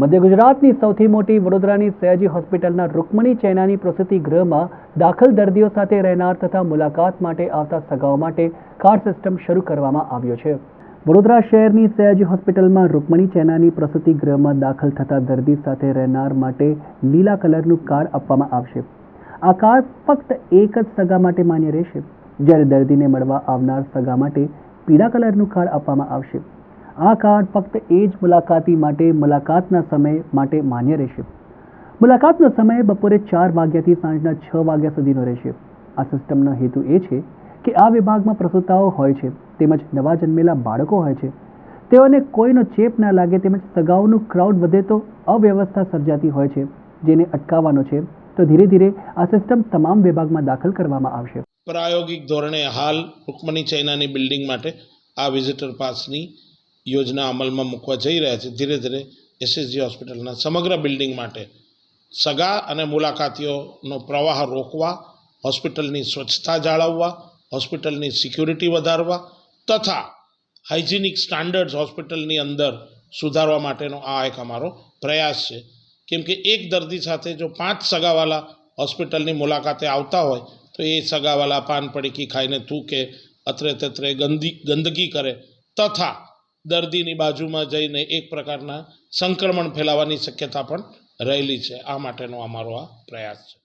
મધ્ય ગુજરાતની સૌથી મોટી વડોદરાની સયાજી હોસ્પિટલના રૂકમણી ચૈનાની પ્રસૂતિ ગૃહમાં દાખલ દર્દીઓ સાથે રહેનાર તથા મુલાકાત માટે આવતા સગાઓ માટે કાર્ડ સિસ્ટમ શરૂ કરવામાં આવ્યો છે. વડોદરા શહેરની સયાજી હોસ્પિટલમાં રૂકમણી ચૈનાની પ્રસૂતિ ગૃહમાં દાખલ થતા દર્દી સાથે રહેનાર માટે લીલા કલરનું કાર્ડ આપવામાં આવશે. આ કાર્ડ ફક્ત એક જ સગા માટે માન્ય રહેશે. જ્યારે દર્દીને મળવા આવનાર સગા માટે પીળા કલરનું કાર્ડ આપવામાં આવશે. આ કાર્ડ ફક્ત એ જ મુલાકાતી માટે, મુલાકાતના સમય માટે માન્ય રહેશે. મુલાકાતનો સમય બપોરે ચાર વાગ્યાથી સાંજના છ વાગ્યા સુધીનો રહેશે. આ સિસ્ટમનો હેતુ એ છે કે આ વિભાગમાં પ્રસૂતાઓ હોય છે, તેમજ નવા જન્મેલા બાળકો હોય છે. તેઓને કોઈનો ચેપ ના લાગે તેમજ સગાઓનું ક્રાઉડ વધે તો અવ્યવસ્થા સર્જાતી હોય છે. જેને અટકાવવાનો છે, તો ધીરે ધીરે આ સિસ્ટમ તમામ વિભાગમાં દાખલ કરવામાં આવશે. પ્રાયોગિક ધોરણે હાલ રૂકમણી ચૈનાની બિલ્ડિંગ માટે આ વિઝિટર પાસની યોજના અમલમાં મૂકવા જઈ રહ્યા છે. ધીરે ધીરે એસએસજી હોસ્પિટલના સમગ્ર બિલ્ડિંગ માટે સગા અને મુલાકાતીઓનો પ્રવાહ રોકવા, હોસ્પિટલની સ્વચ્છતા જાળવવા, હોસ્પિટલની સિક્યુરિટી વધારવા તથા હાઇજિનિક સ્ટાન્ડર્ડ્સ હોસ્પિટલની અંદર સુધારવા માટેનો આ એક અમારો પ્રયાસ છે. કેમ કે એક દર્દી સાથે જો પાંચ સગાવાલા હોસ્પિટલની મુલાકાતે આવતા હોય, તો એ સગાવાલા પાન પડીકી ખાઈને થૂકે અત્રે તત્રે ગંદી, ગંદકી કરે તથા દર્દીની બાજુમાં જઈને એક પ્રકારના સંક્રમણ ફેલાવાની શક્યતા પણ રહેલી છે. આ માટેનો અમારો આ પ્રયાસ છે.